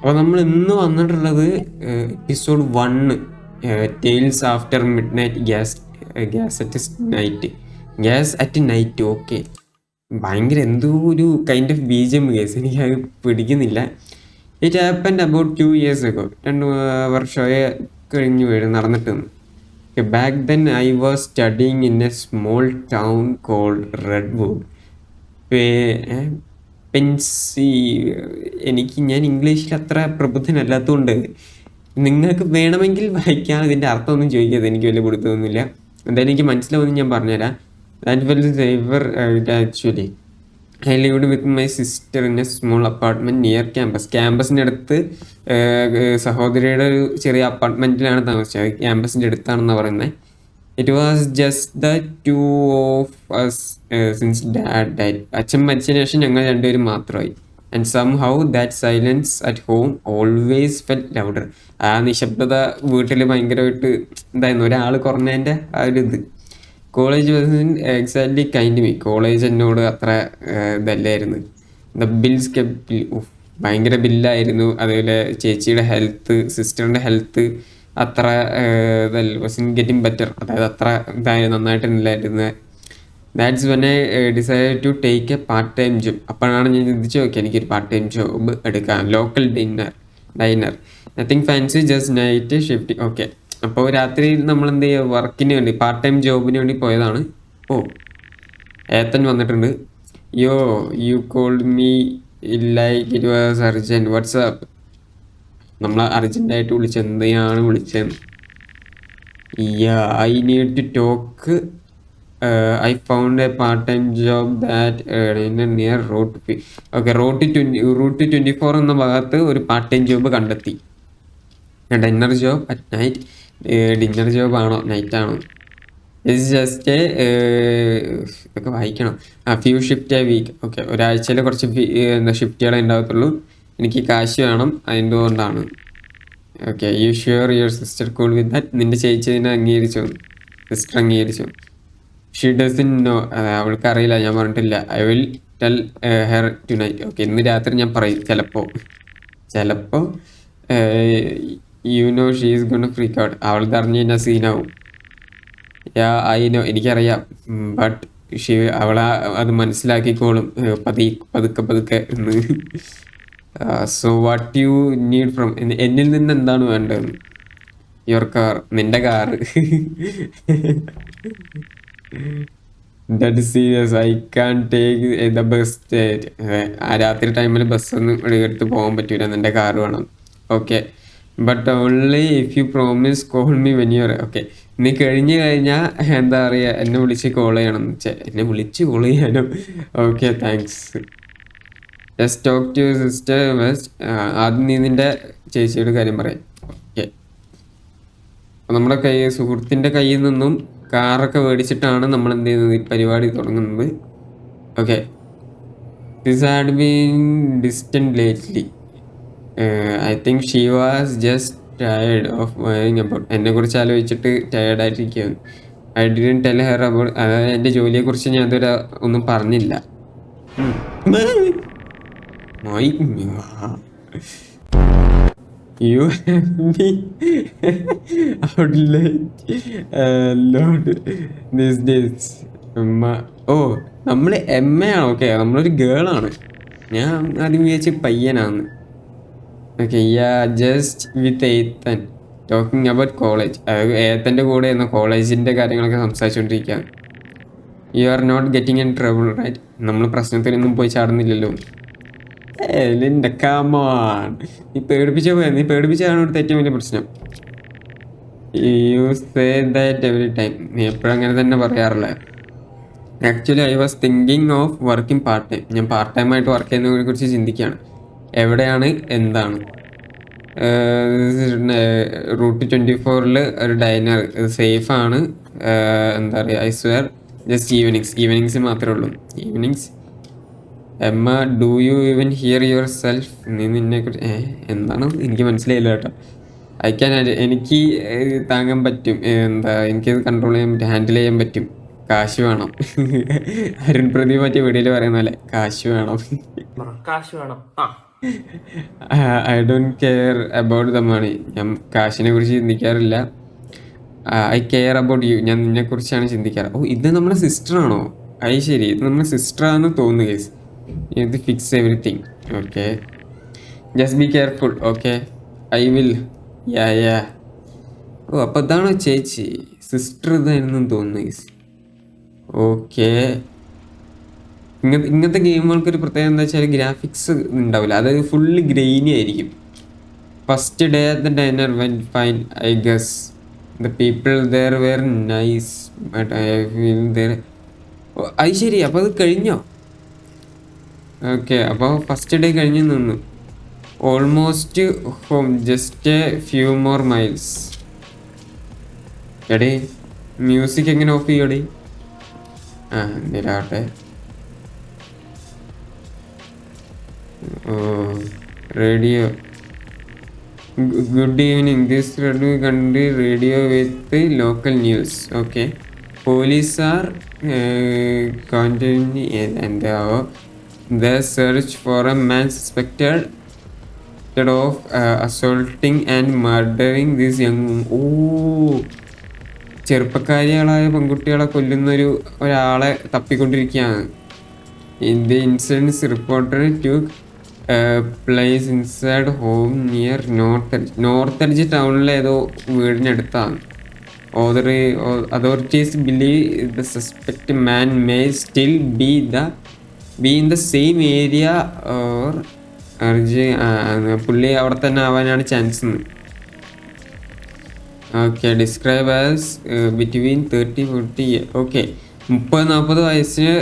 അപ്പോൾ നമ്മൾ ഇന്ന് വന്നിട്ടുള്ളത് episode one tales after mid night gas gas at night gas at night okay ഭയങ്കര എന്തോ ഒരു കൈൻഡ് ഓഫ് ബീജം കേസ് എനിക്ക് അത് പിടിക്കുന്നില്ല. It happened about two years ഒക്കെ രണ്ട് വർഷമായി കഴിഞ്ഞു വീട് നടന്നിട്ട്. Back then I was studying in a small town called Redwood പെൻസി എനിക്ക് ഞാൻ ഇംഗ്ലീഷിൽ അത്ര പ്രബുദ്ധനല്ലാത്തതുകൊണ്ട് നിങ്ങൾക്ക് വേണമെങ്കിൽ വായിക്കാം ഇതിന്റെ അർത്ഥമൊന്നും ചോദിക്കാതെ എനിക്ക് വലിയ കൊടുത്തതൊന്നുമില്ല എന്തായാലും എനിക്ക് മനസ്സിലാവുമെന്ന് ഞാൻ പറഞ്ഞുതരാം. That well saver actually I lived with my sister in a small apartment near campus campus അടുത്ത് സഹോദരിയുടെ ഒരു ചെറിയ അപ്പാർട്ട്മെന്റിലാണ് താമസിച്ചത്. ക്യാമ്പസിന്റെ അടുത്താണെന്നാണ് പറയുന്നത് it was just the two of us since dad that അച്ഛൻ മരിച്ചതിന് ശേഷം ഞങ്ങൾ രണ്ടുപേരും മാത്രമായി. And somehow that silence at home always fell louder ആ നിശബ്ദത വീട്ടിൽ ഭയങ്കരമായിട്ട് എന്തായിരുന്നു? ഒരാൾ കുറഞ്ഞതിന്റെ ആ ഒരു ഇത്. College exactly kind me college എന്നോട് അത്ര ഇതല്ലായിരുന്നു. ദ ബിൽസ് കെപ്പിൽ ഭയങ്കര ബില്ലായിരുന്നു അതുപോലെ ചേച്ചിയുടെ ഹെൽത്ത് സിസ്റ്ററിന്റെ ഹെൽത്ത് അത്ര ഗെറ്റിംഗ് ബെറ്റർ അതായത് അത്ര ഇതായി നന്നായിട്ടില്ലായിരുന്നു that's when I decide to take a part time job അപ്പോഴാണ് ഞാൻ ചിന്തിച്ചു നോക്കിയത് എനിക്കൊരു പാർട്ട് ടൈം ജോബ് എടുക്കാം. Local dinner diner nothing fancy just night shift okay അപ്പോൾ രാത്രി നമ്മൾ എന്ത് ചെയ്യുക വർക്കിന് വേണ്ടി പാർട്ട് ടൈം ജോബിന് വേണ്ടി പോയതാണ്. ഓ ഏത്തൻ വന്നിട്ടുണ്ട്. Yo you called me like it was urgent WhatsApp നമ്മൾ അർജന്റായിട്ട് വിളിച്ചത് എന്തിനാണ് വിളിച്ചത് I need to talk I found a part time job that near route okay route twenty route twenty four എന്ന ഭാഗത്ത് ഒരു പാർട്ട് ടൈം ജോബ് കണ്ടെത്തി dinner job at night dinner job ആണോ? നൈറ്റ് ആണോ. ഇറ്റ്സ് ജസ്റ്റ് ഇതൊക്കെ വായിക്കണം. A few shift a week okay ഒരാഴ്ചയിൽ കുറച്ച് ഏ, എന്താ ഷിഫ്റ്റുകളെ ഉണ്ടാകത്തുള്ളൂ എനിക്ക് കാശ് വേണം അതിന്റെതുകൊണ്ടാണ് okay you sure your sister cool with that നിന്റെ ചേച്ചി ഇതിനെ അംഗീകരിച്ചു? സിസ്റ്റർ അംഗീകരിച്ചു? ഷീ ഇൻ നോ അവൾക്ക് അറിയില്ല. ഞാൻ പറഞ്ഞിട്ടില്ല. I will tell her tonight okay ഇന്ന് രാത്രി ഞാൻ പറയും. ചിലപ്പോൾ ചിലപ്പോൾ you know she is gone freak out അവൾ അറിഞ്ഞു കഴിഞ്ഞാൽ സീനാവും. യാ ഐ നോ എനിക്കറിയാം. ബട്ട് ഷീ അവളാ അത് മനസ്സിലാക്കിക്കോളും. പതി പതുക്കെ പതുക്കെ എന്ന്. So what you need from എന്നിൽ നിന്ന് എന്താണ് വേണ്ടത്? യുവർ കാർ നിന്റെ car that serious I can take the bus ആ രാത്രി ടൈമിൽ ബസ്സൊന്നും എടുത്ത് പോകാൻ പറ്റൂല. നിന്റെ കാറ് വേണം. Okay but only if you promise call me when your okay നീ കഴിഞ്ഞു കഴിഞ്ഞാൽ എന്താ പറയുക എന്നെ വിളിച്ച് കോൾ ചെയ്യണം. എന്നെ വിളിച്ച് കോൾ ചെയ്യാനോ? Okay thanks just talk to sister west ആദ്യം നീ നിന്റെ ചേച്ചിയുടെ കാര്യം പറയാം. ഓക്കെ നമ്മുടെ കൈ സുഹൃത്തിന്റെ കയ്യിൽ നിന്നും കാറൊക്കെ മേടിച്ചിട്ടാണ് നമ്മൾ എന്ത് ചെയ്യുന്നത്? ഈ പരിപാടി തുടങ്ങുന്നത്. Okay this had been distant lately I think she was just tired of worrying about എന്നെ കുറിച്ച് ആലോചിച്ചിട്ട് ടയേർഡായിട്ടിരിക്കുകയാണ് I'd tell her about അതായത് എന്റെ ജോലിയെക്കുറിച്ച് ഞാൻ ഇതുവരെ ഒന്നും പറഞ്ഞില്ല. ഉം. mamá. you have me out late a lot these days. ഓ നമ്മൾ എം എ ആണ് ഓക്കെ നമ്മളൊരു ഗേളാണ് ഞാൻ ആദ്യം വിചാരിച്ച പയ്യനാണ് okay ya just with Ethan talking about college ഏത്തന്റെ കൂടെ എന്ന കോളേജിന്റെ കാര്യങ്ങളൊക്കെ സംസാരിച്ചുകൊണ്ടിരിക്കുക you are not getting in trouble right നമ്മൾ പ്രശ്നത്തിനൊന്നും പോയി ചാടുന്നില്ലല്ലോ എലിന്റെ കമാൺ നീ പേടിപ്പിച്ച പോയാ നീ പേടിപ്പിച്ചതാണ് ഇവിടുത്തെ ഏറ്റവും വലിയ പ്രശ്നം. You say that every time നീ എപ്പോഴും അങ്ങനെ തന്നെ പറയാറില്ലേ. Actually I was thinking of working part time ഞാൻ പാർട്ട് ടൈം ആയിട്ട് വർക്ക് ചെയ്യുന്നതിനെ കുറിച്ച് ചിന്തിക്കുകയാണ്. എവിടെയാണ് എന്താണ്? റൂട്ട് ട്വന്റി ഫോറിൽ ഒരു ഡൈനർ സേഫ് ആണ്. എന്താ പറയുക I swear just evenings evenings മാത്രമേ ഉള്ളൂ. Evenings Emma do you even hear yourself നീ നിന്നെ കുറിച്ച് ഏ എന്താണ്? എനിക്ക് മനസ്സിലായില്ല കേട്ടോ. ഐ ക്യാൻ എനിക്ക് താങ്ങാൻ പറ്റും. എന്താ എനിക്കത് കൺട്രോൾ ചെയ്യാൻ പറ്റും ഹാൻഡിൽ ചെയ്യാൻ പറ്റും. കാശ് വേണം. അരുൺ പ്രദീപ് മറ്റേ വീഡിയോയിൽ പറയുന്ന പോലെ കാശ് വേണം. കാശ് വേണം. I don't care about the money ഞാൻ കാശിനെ കുറിച്ച് ചിന്തിക്കാറില്ല. ഐ കെയർ അബൌട്ട് യു ഞാൻ നിന്നെ കുറിച്ചാണ് ചിന്തിക്കാറ്. ഓ ഇത് നമ്മുടെ സിസ്റ്റർ ആണോ? അത് ശരി ഇത് നമ്മുടെ സിസ്റ്റർ ആണെന്ന് തോന്നുന്നു കേസ് ഇത് fix everything okay just be careful okay I will ya ya ഓ അപ്പോൾ ഇതാണോ ചേച്ചി? സിസ്റ്റർ ഇതായിരുന്നു തോന്നുന്നു ഈസ് ഓക്കെ ഇങ്ങനത്തെ ഇങ്ങനത്തെ ഗെയിമുകൾക്ക് ഒരു പ്രത്യേകത എന്താ വെച്ചാൽ ഗ്രാഫിക്സ് ഉണ്ടാവില്ല. അതായത് ഫുള്ള് ഗ്രെയിനി ആയിരിക്കും. First day at the diner when fine I guess the people there were nice but I feel there അത് ശരി. അപ്പോൾ അത് കഴിഞ്ഞോ? ഓക്കെ അപ്പോൾ ഫസ്റ്റ് ഡേ കഴിഞ്ഞ് നിന്നു. Almost home just a few more miles എടേ മ്യൂസിക് എങ്ങനെ ഓഫ് ചെയ്യോടേ? ആ എന്തിനാവട്ടെ ഓ radio good evening this Red Country radio with local news okay police are continue and the search for a man suspected of assaulting and murdering this young ഓ ചെറുപ്പക്കാരികളായ പെൺകുട്ടികളെ കൊല്ലുന്ന ഒരു ഒരാളെ തപ്പിക്കൊണ്ടിരിക്കുകയാണ്. In the incidents reporter to place inside home near north north edge ടൗണിലെ ഏതോ വീടിനടുത്താണ്. ഓതറി authorities believe the suspect man may still be the be in the same area or urge പുള്ളി അവിടെ തന്നെ ആവാനാണ് chance okay describe as between thirty forty okay മുപ്പത് നാൽപ്പത് വയസ്സിന്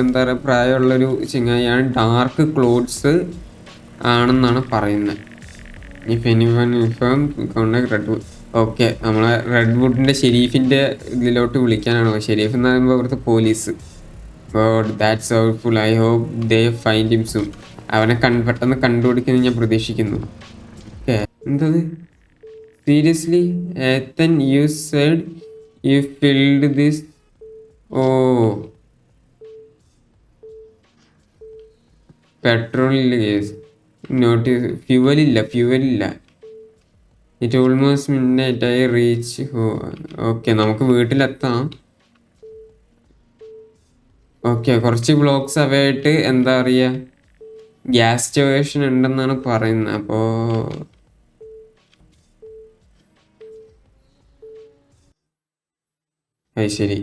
എന്താ പറയുക പ്രായമുള്ളൊരു ചിങ്ങായിയാണ് ഡാർക്ക് ക്ലോത്ത്സ് ആണെന്നാണ് പറയുന്നത്. If any one inform contact red wood okay നമ്മളെ റെഡ് വുഡിന്റെ ഷെരീഫിന്റെ ഇതിലോട്ട് വിളിക്കാനാണോ. ഷെരീഫ് എന്ന് പറയുമ്പോൾ അവിടുത്തെ police god that's soulful I hope they find him soon അവനെ കൺ പെട്ടെന്ന് കണ്ടുപിടിക്കുമെന്ന് ഞാൻ പ്രതീക്ഷിക്കുന്നു. ഓക്കെ എന്തത് seriously Ethan you said you filled this oh. Petrol ഇല്ല കേസ് നോട്ടീസ് ഫ്യൂവൽ ഇല്ല ഫ്യൂവൽ ഇല്ല. It almost midnight I reach okay നമുക്ക് വീട്ടിലെത്താം. ഓക്കെ കുറച്ച് ബ്ലോക്സ് അവയായിട്ട് എന്താ പറയുക ഗ്യാസ് സ്റ്റേഷൻ ഉണ്ടെന്നാണ് പറയുന്നത്. അപ്പോൾ അത് ശരി.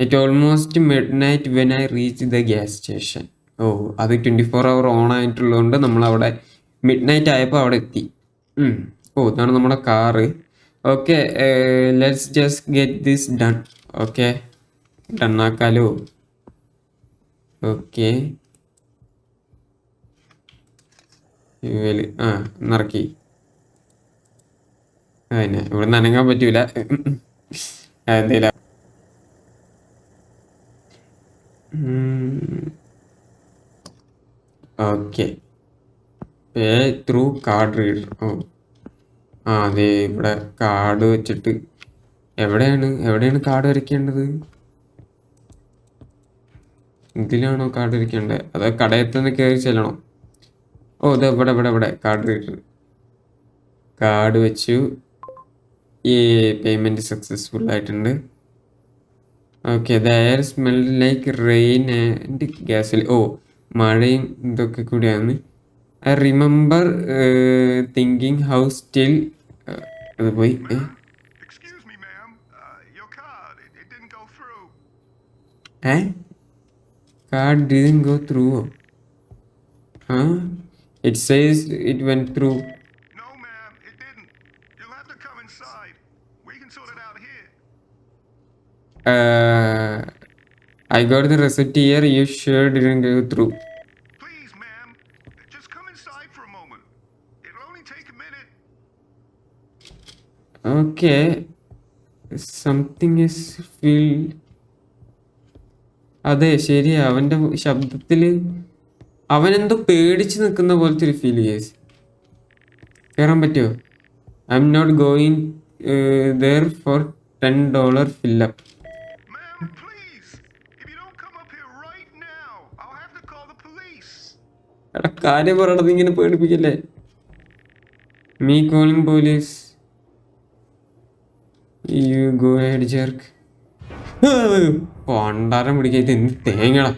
It almost mid night when I reach the gas station ഓ അത് ട്വന്റി ഫോർ അവർ ഓൺ ആയിട്ടുള്ളതുകൊണ്ട് നമ്മൾ അവിടെ മിഡ് നൈറ്റ് ആയപ്പോൾ അവിടെ എത്തി. ഓ ഇതാണ് നമ്മുടെ car. Okay let's just get this done okay ഡണ്ണാക്കാലോ okay. ആ നിറക്കി. അതന്നെ ഇവിടെ അനങ്ങാൻ പറ്റൂല. എന്തേലും okay. Pay through card reader. ഓ. ആ അതെ ഇവിടെ കാർഡ് വെച്ചിട്ട്. എവിടെയാണ് എവിടെയാണ് കാർഡ് വരയ്ക്കേണ്ടത്? ഇതിലാണോ കാർഡ് ഇരിക്കേണ്ടത്? അതോ കടയത്ത് നിന്ന് കയറി ചെല്ലണോ? ഓ ഇത് ഇവിടെ ഇവിടെ ഇവിടെ കാർഡ് കിട്ടുന്നു കാർഡ് വെച്ചു. ഈ പേയ്മെന്റ് സക്സസ്ഫുൾ ആയിട്ടുണ്ട്. Okay the air smell like rain and ഗ്യാസിൽ ഓ മഴയും ഇതൊക്കെ കൂടിയാണ്. I remember thinking how still അത് പോയി ഏ? card didn't go through. Huh? It says it went through. No, ma'am, it didn't. You'll have to come inside. We can sort it out here. Uh, I got the receipt here. You sure didn't go through. Please, ma'am, just come inside for a moment. It'll only take a minute. Okay. Something is filled. അതെ ശരിയാ. അവന്റെ ശബ്ദത്തിൽ അവനെന്തോ പേടിച്ച് നിൽക്കുന്ന പോലത്തെ ഒരു feel ചെയ്യേസ് കയറാൻ പറ്റുമോ I'm not going there for ten dollar fill up. എടാ കാര്യം പറയണത് ഇങ്ങനെ പേടിപ്പിക്കല്ലേ? Me calling police you go head jerk പണ്ടാരം പിടിക്കായിട്ട് എന്ത് തേങ്ങടാ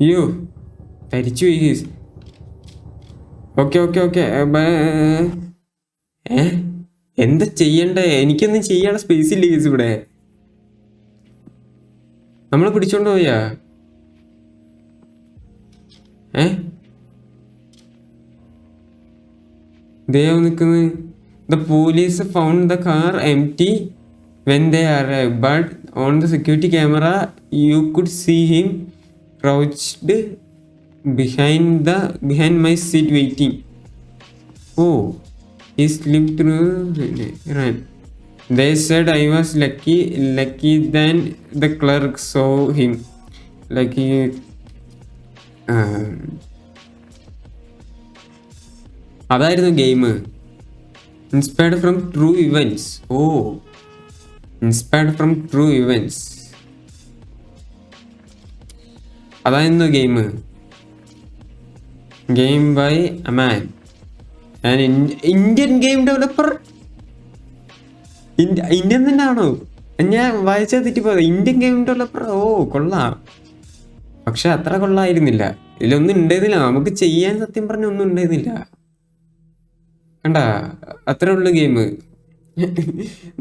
അയ്യോ തരിച്ചു പോയി കേസ് ഓക്കെ ഓക്കെ ഓക്കെ ഏ എന്താ ചെയ്യണ്ടേ? എനിക്കൊന്നും ചെയ്യാൻ സ്പേസ് ഇല്ല കേസ് ഇവിടെ. നമ്മളെ പിടിച്ചോണ്ട് പോയാ? ഏ? ദേവ് നിൽക്കുന്നത് the police found the car M T when they arrived but on the security camera you could see him crouched behind the behind my seat waiting oh he slipped through run they said i was lucky lucky then the clerk saw him lucky um, അതായിരുന്നു game inspired from true events oh. Inspired from true events അതായിരുന്നു game game by Aman ഞാൻ Indian game developer Indian തന്നെ ആണോ ഞാൻ വായിച്ചാൽ തെറ്റിപ്പോയത്. Indian game developer ഓ കൊള്ളാം. പക്ഷെ അത്ര കൊള്ളായിരുന്നില്ല. ഇതിലൊന്നും ഉണ്ടായിരുന്നില്ല. നമുക്ക് ചെയ്യാൻ സത്യം പറഞ്ഞ ഒന്നും ഉണ്ടായിരുന്നില്ല. കണ്ട? അത്രേ ഉള്ളു ഗെയിം.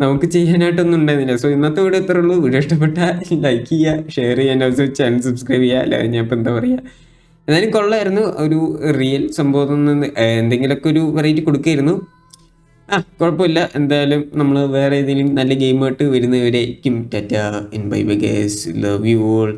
നമുക്ക് ചെയ്യാനായിട്ടൊന്നും ഉണ്ടായിരുന്നില്ല. സോ ഇന്നത്തെ വീഡിയോ ഇത്രേ ഉള്ളൂ. വീഡിയോ ഇഷ്ടപ്പെട്ട ലൈക്ക് ചെയ്യുക ഷെയർ ചെയ്യാൻ ചാനൽ സബ്സ്ക്രൈബ് ചെയ്യുക അല്ലാതെ ഞാൻ ഇപ്പം എന്താ പറയുക എന്തായാലും കൊള്ളായിരുന്നു. ഒരു റിയൽ സംഭവത്തിൽ നിന്ന് എന്തെങ്കിലുമൊക്കെ ഒരു വെറൈറ്റി കൊടുക്കായിരുന്നു. ആ കുഴപ്പമില്ല. എന്തായാലും നമ്മൾ വേറെ ഏതെങ്കിലും നല്ല ഗെയിമായിട്ട് വരുന്നവരേക്കും tata in bye bye guys love you all